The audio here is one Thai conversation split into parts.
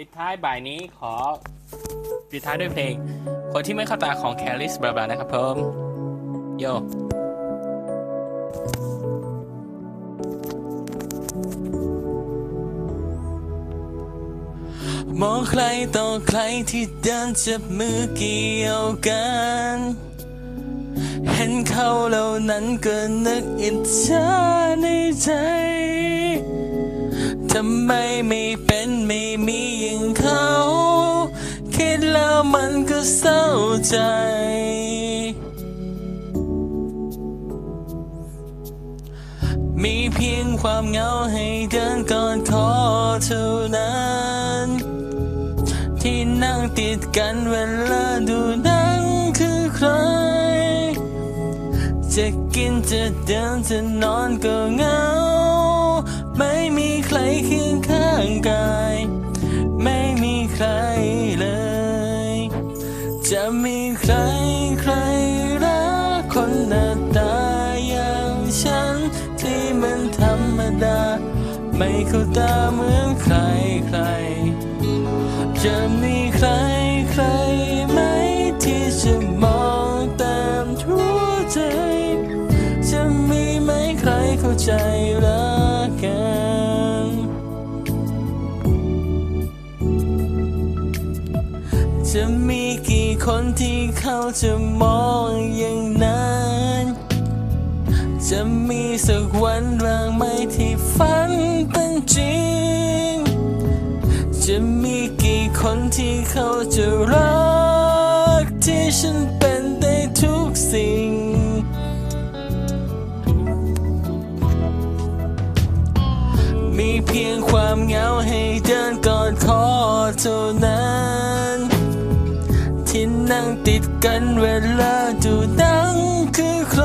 ปิดท้ายบ่ายนี้ขอปิดท้ายด้วยเพลง คนที่ไม่เข้าตาของแคลิสบราบานะครับผมโยมองใครต่อใครที่เดินจับมือเกี่ยวกัน เห็นเขาเหล่านั้นก็นึกอิจฉาในใจ ทำไมไม่เป็นไม่มีอย่างเขา คิดแล้วมันก็เศร้าใจ มีเพียงความเหงาให้เดินก่อนขอเท่านั้น ที่นั่งติดกันเวลาดูหนังคือใคร จะกินจะเดินจะนอนก็งา จะมีใครใครรักคนหน้าตาอย่างฉัน ที่มันธรรมดา ไม่เข้าตาเหมือนใครใคร จะมีใครใครไหมที่จะมองตามหัวใจ จะมีไหมใครเข้าใจรัก กี่คนที่เขาจะมองอย่างนั้น จะมีสักวันบ้างไหมที่ฝันเป็นจริง จะมีกี่คนที่เขาจะรักที่ฉันเป็นได้ทุกสิ่งมีเพียงความเหงาให้เดินกอดคอเท่านั้น นั่งติดกันเวลาดูหนังคือใคร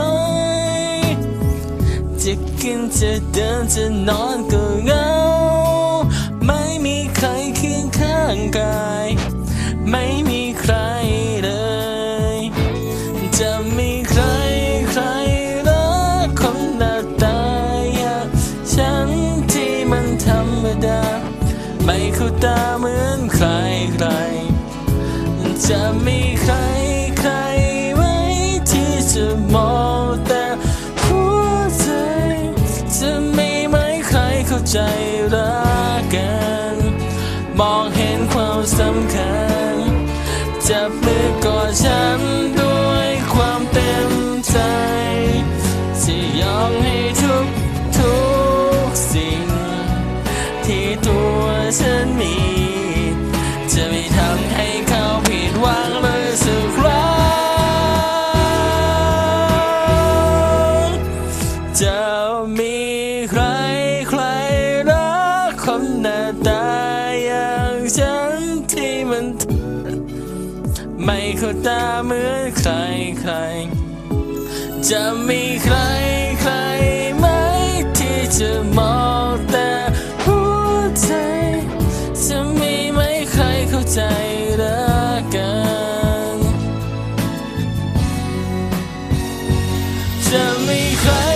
จะกินจะเดินจะนอนก็เหงา ไม่มีใครเคียงข้างกาย ไม่มีใครเลย จะมีใครใครรักคนหน้าตาอย่างฉันที่มันธรรมดา ไม่เข้าตาเหมือนใครใคร จะมีใครใครไหมที่จะมองแต่หัวใจจะมีไหมใครเข้าใจรักกัน มองเห็นความสำคัญ จับมือกอดฉันด้วยความเต็มใจที่ยอมให้ทุกทุกสิ่ง ที่ตัวฉันมี ไม่เข้าตาเหมือนใครใคร จะมีใครใครไหมที่จะมองแต่หัวใจ จะมีไหมใครเข้าใจรักกัน จะมีใคร